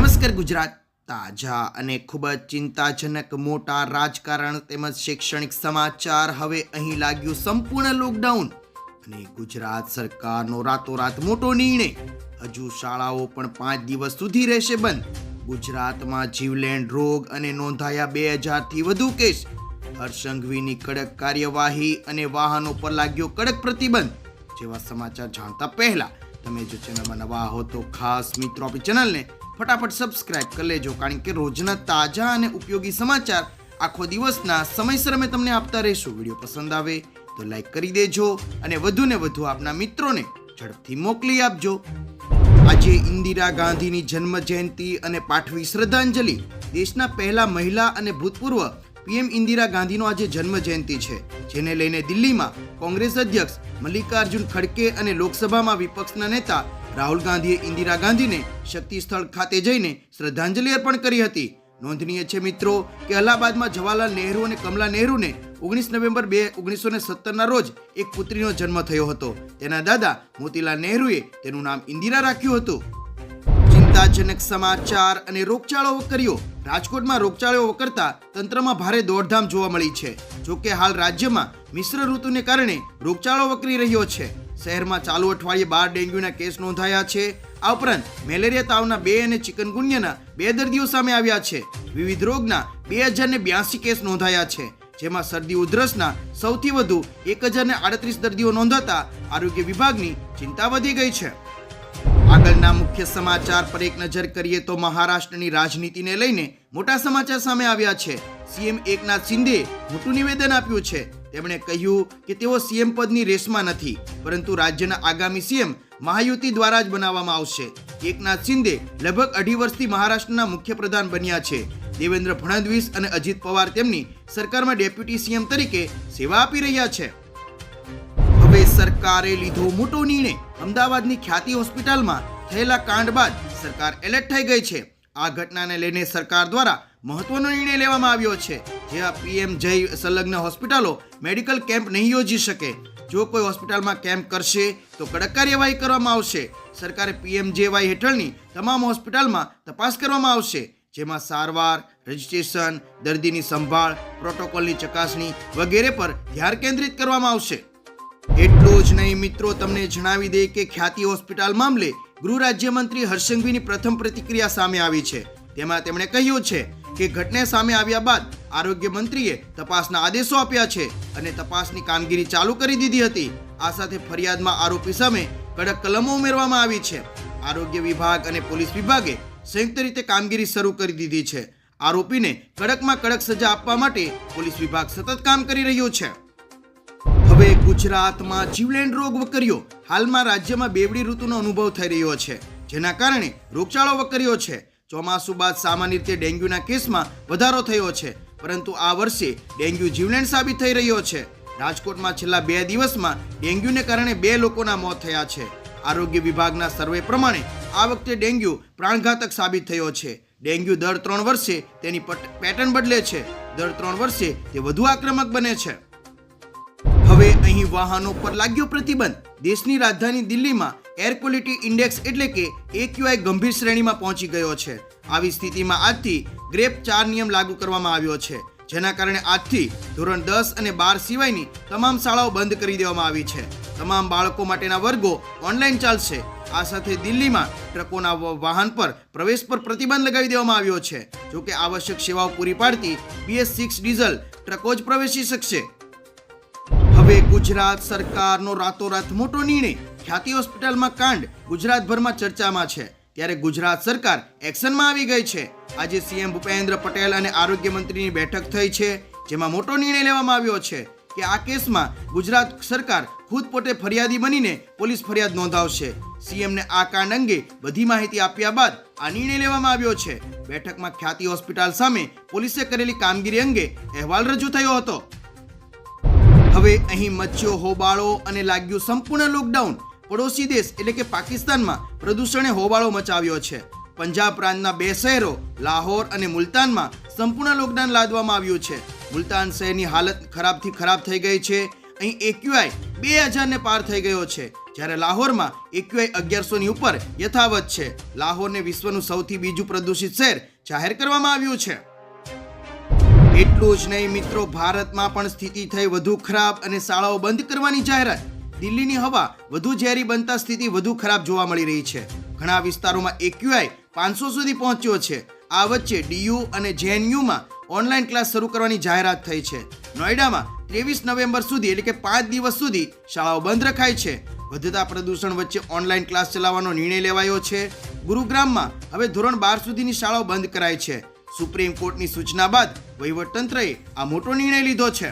નમસ્કાર ગુજરાત તાજા અને ખૂબ જ ચિંતાજનક મોટા રાજકારણ તેમજ શૈક્ષણિક સમાચાર હવે અહીં લાગ્યું સંપૂર્ણ લોકડાઉન અને ગુજરાત સરકારનો રાતોરાત મોટો નિર્ણય. હજુ શાળાઓ પણ પાંચ દિવસ સુધી રહેશે બંધ. ગુજરાતમાં જીવલેણ રોગ અને નોંધાયા બે હજારથી વધુ કેસ. હર્ષંઘવીની કડક કાર્યવાહી અને વાહનો પર લાગ્યો કડક પ્રતિબંધ. જેવા સમાચાર જાણતા પહેલા તમે જો ચેનલમાં નવા હો તો ખાસ મિત્રો આપણી ચેનલને ફટાફટ સબસ્ક્રાઇબ કરી લેજો, કારણ કે રોજના તાજા અને ઉપયોગી સમાચાર આખો દિવસના સમયસર અમે તમને આપતા રહીશું. વીડિયો પસંદ આવે તો લાઈક કરી દેજો અને વધુને વધુ આપના મિત્રોને ઝડપથી મોકલી આપજો. આજે ઇન્દિરા ગાંધીની જન્મ જયંતિ અને પાઠવી શ્રદ્ધાંજલિ દેશના પહેલા મહિલા અને ભૂતપૂર્વ પીએમ ઇન્દિરા ગાંધીનો આજે જન્મ જયંતિ છે, જેને લઈને દિલ્હીમાં કોંગ્રેસ અધ્યક્ષ મલ્લિકાર્જુન ખડકે અને લોકસભામાં વિપક્ષના નેતા રાહુલ ગાંધીએ ઇન્દિરા ગાંધીને શક્તિ સ્થળ ખાતે જઈને શ્રદ્ધાંજલિ અર્પણ કરી હતી. નોંધનીય છે મિત્રો કે અલ્હાબાદમાં જવાહરલાલ નહેરુ અને કમલા નહેરુને ઓગણીસ નવેમ્બર બે ઓગણીસો ને સત્તરના રોજ એક પુત્રીનો જન્મ થયો હતો. તેના દાદા મોતીલાલ નહેરુએ તેનું નામ ઇન્દિરા રાખ્યું હતું. ચિંતાજનક સમાચાર અને રોગચાળો વકર્યો. રાજકોટમાં રોગચાળો વકરતા તંત્રમાં ભારે દોડધામ જોવા મળી છે. જોકે હાલ રાજ્યમાં મિશ્ર ઋતુને કારણે રોગચાળો વકરી રહ્યો છે. શહેરમાં ચાલુ અઠવાડિયે બાર ડેન્ગ્યુના કેસ નોંધાયા છે. આ ઉપરાંત મેલેરિયા તાવના બે અને ચિકનગુન્યાના બે દર્દીઓ સામે આવ્યા છે. વિવિધ રોગના બે હજાર ને બ્યાસી કેસ નોંધાયા છે, જેમાં શરદી ઉધરસના સૌથી વધુ એક હજાર ને આડત્રીસ દર્દીઓ નોંધાતા આરોગ્ય વિભાગની ચિંતા વધી ગઈ છે. આગળના મુખ્ય સમાચાર પર એક નજર કરીએ તો મહારાષ્ટ્રની રાજનીતિને લઈને મોટા સમાચાર સામે આવ્યા છે. સીએમ એકનાથ શિંદે મોટું નિવેદન આપ્યું છે. તેમણે કહ્યું કે તેઓ સીએમ પદની રેસમાં નથી, પરંતુ રાજ્યના આગામી સીએમ મહાયુતિ દ્વારા જ બનાવવામાં આવશે. એકનાથ શિંદે લગભગ અઢી વર્ષથી મહારાષ્ટ્રના મુખ્યપ્રધાન બન્યા છે. દેવેન્દ્ર ફડણવીસ અને અજીત પવાર તેમની સરકારમાં ડેપ્યુટી સીએમ તરીકે સેવા આપી રહ્યા છે. હવે સરકારે લીધો મોટો નિર્ણય. અમદાવાદની ખ્યાતિ હોસ્પિટલમાં થયેલા કાંડ બાદ સરકાર એલર્ટ થઈ ગઈ છે. આ ઘટનાને લઈને સરકાર દ્વારા મહત્વનો નિર્ણય લેવામાં આવ્યો છે. જેવા પીએમ જય સંલગ્ન હોસ્પિટલો મેડિકલ કેમ્પ નહીં યોજી શકે. જો કોઈ હોસ્પિટલમાં કેમ્પ કરશે, તો કડક કાર્યવાહી કરવામાં આવશે. સરકારે પીએમ જેવાય હેઠળની તમામ હોસ્પિટલમાં તપાસ કરવામાં આવશે. જેમાં સારવાર, રજિસ્ટ્રેશન, દર્દીની સંભાળ, પ્રોટોકોલની ચકાસણી વગેરે પર ધ્યાન કેન્દ્રિત કરવામાં આવશે. એટલું જ નહીં મિત્રો, તમને જણાવી દે કે ખ્યાતિ હોસ્પિટલ મામલે ગૃહ રાજ્યમંત્રી હર્ષંઘવીની પ્રથમ પ્રતિક્રિયા સામે આવી છે. તેમાં તેમણે કહ્યું છે કે ઘટના સામે આવ્યા બાદ આરોગ્ય મંત્રીએ તપાસના આદેશો આપ્યા છે અને તપાસની કામગીરી ચાલુ કરી દીધી હતી. આ સાથે ફરિયાદમાં આરોપી સામે કડક કલમો ઉમેરવામાં આવી છે. આરોગ્ય વિભાગ અને પોલીસ વિભાગે સંયુક્ત રીતે કામગીરી શરૂ કરી દીધી છે. આરોપીને કડકમાં કડક સજા આપવા માટે પોલીસ વિભાગ સતત કામ કરી રહ્યું છે. હવે ગુજરાતમાં જીવલેણ રોગ વકર્યો. હાલમાં રાજ્યમાં બેવડી ઋતુનો અનુભવ થઈ રહ્યો છે, જેના કારણે રોગચાળો વકર્યો છે. ચોમાસું બાદ સામાન્ય રીતે ડેન્ગ્યુના કેસમાં વધારો થયો છે, પરંતુ આ વર્ષે ડેન્ગ્યુ જીવલેણ સાબિત થઈ રહ્યો છે. રાજકોટમાં છેલ્લા બે દિવસમાં ડેન્ગ્યુને કારણે બે લોકોના મોત થયા છે. આરોગ્ય વિભાગના સર્વે પ્રમાણે આ વખતે ડેન્ગ્યુ પ્રાણઘાતક સાબિત થયો છે. ડેન્ગ્યુ દર ત્રણ વર્ષે તેની પટ- પેટર્ન બદલે છે. દર ત્રણ વર્ષે તે વધુ આક્રમક બને છે. હવે અહીં વાહનો પર લાગ્યો પ્રતિબંધ. દેશની રાજધાની દિલ્હીમાં એર ક્વોલિટી ઇન્ડેક્સ એટલે કે એક્યુઆઈ ગંભીર શ્રેણીમાં પહોંચી ગયો છે. આવી સ્થિતિમાં આજથી ગ્રેપ ચાર નિયમ લાગુ કરવામાં આવ્યો છે, જેના કારણે આજથી ધોરણ દસ અને બાર સિવાયની તમામ શાળાઓ બંધ કરી દેવામાં આવી છે. તમામ બાળકો માટેના વર્ગો ઓનલાઈન ચાલશે. આ સાથે દિલ્હીમાં ટ્રકોના વાહન પર પ્રવેશ પર પ્રતિબંધ લગાવી દેવામાં આવ્યો છે. જોકે આવશ્યક સેવાઓ પૂરી પાડતી બીએસ સિક્સ ડીઝલ ટ્રકો જ પ્રવેશી શકશે. હવે ગુજરાત સરકારનો રાતોરાત મોટો નિર્ણય ખ્યાતિ હોસ્પિટલમાં કાંડ ગુજરાતભરમાં ચર્ચામાં છે. ત્યારે ગુજરાત સરકાર એક્શનમાં આવી ગઈ છે. આજે સીએમ ભૂપેન્દ્ર પટેલ અને આરોગ્ય મંત્રીની બેઠક થઈ છે, જેમાં મોટો નિર્ણય લેવામાં આવ્યો છે કે આ કેસમાં ગુજરાત સરકાર ખુદ પોતે ફરિયાદી બનીને પોલીસ ફરિયાદ નોંધાવશે. સીએમને આ કાંડ અંગે બધી માહિતી આપ્યા બાદ આ નિર્ણય લેવામાં આવ્યો છે. બેઠકમાં ખ્યાતિ હોસ્પિટલ સામે પોલીસે કરેલી કામગીરી અંગે અહેવાલ રજૂ થયો હતો. હવે અહીં મચ્યો હોબાળો અને લાગ્યું સંપૂર્ણ લોકડાઉન. પડોશી દેશ એટલે કે પાકિસ્તાનમાં પ્રદૂષણે હોબાળો મચાવ્યો છે. પંજાબ પ્રાંતના બે શહેરો, લાહોર અને મુલતાનમાં સંપૂર્ણ લોકડાઉન લાદવામાં આવ્યું છે. મુલતાન શહેરની હાલત ખરાબથી ખરાબ થઈ ગઈ છે. અહીં એક્યુઆઈ બે હજારને પાર થઈ ગયો છે. જ્યારે લાહોરમાં એક્યુઆઈ અગિયારસોની ઉપર યથાવત છે. લાહોરને વિશ્વનું સૌથી બીજું પ્રદૂષિત શહેર જાહેર કરવામાં આવ્યું છે. એટલું જ નહીં મિત્રો, ભારતમાં પણ સ્થિતિ થઈ વધુ ખરાબ અને શાળાઓ બંધ કરવાની જાહેરાત. દિલ્હીની હવા વધુ ઝેરી બનતા સ્થિતિ વધુ ખરાબ જોવા મળી રહી છે. ઘણા વિસ્તારોમાં એક્યુઆઈ પાંચસો સુધી પહોંચ્યો છે. આ વચ્ચે ડીયુ અને જેએનયુમાં ઓનલાઈન ક્લાસ શરૂ કરવાની જાહેરાત થઈ છે. નોઈડામાં ત્રેવીસ નવેમ્બર સુધી એટલે કે પાંચ દિવસ સુધી શાળાઓ બંધ રખાય છે. વધતા પ્રદૂષણ વચ્ચે ઓનલાઈન ક્લાસ ચલાવવાનો નિર્ણય લેવાયો છે. ગુરુગ્રામમાં હવે ધોરણ બાર સુધીની શાળાઓ બંધ કરાય છે. સુપ્રીમ કોર્ટની સૂચના બાદ વહીવટતંત્રએ આ મોટો નિર્ણય લીધો છે.